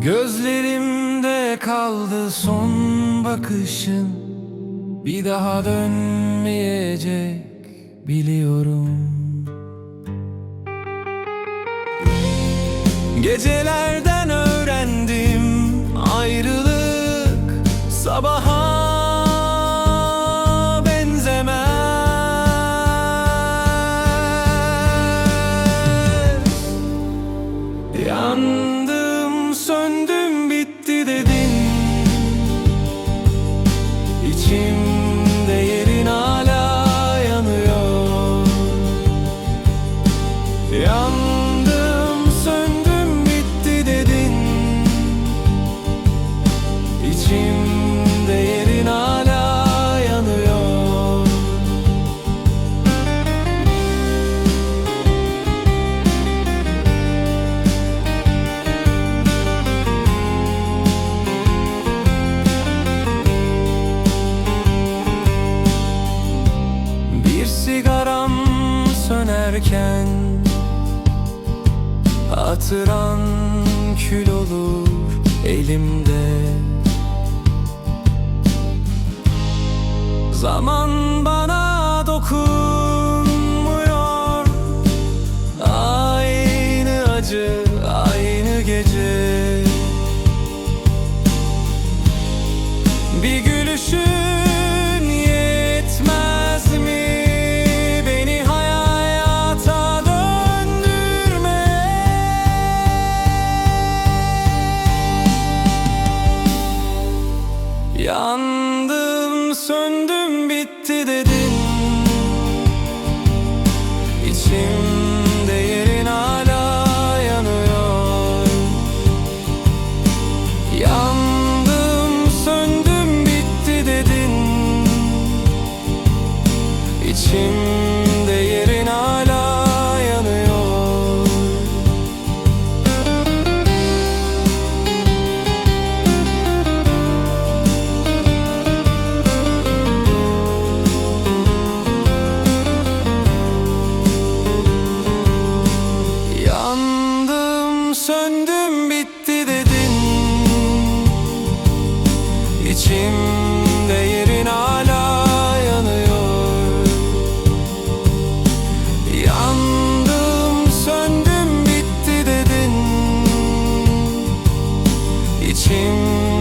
Gözlerimde kaldı son bakışın. Bir daha dönmeyecek biliyorum. Gecelerden sönerken Hatıran kül olur elimde. Zaman bitti dedin. İçimde yerin hala yanıyor. Yandım, söndüm, bitti dedin İçimde sing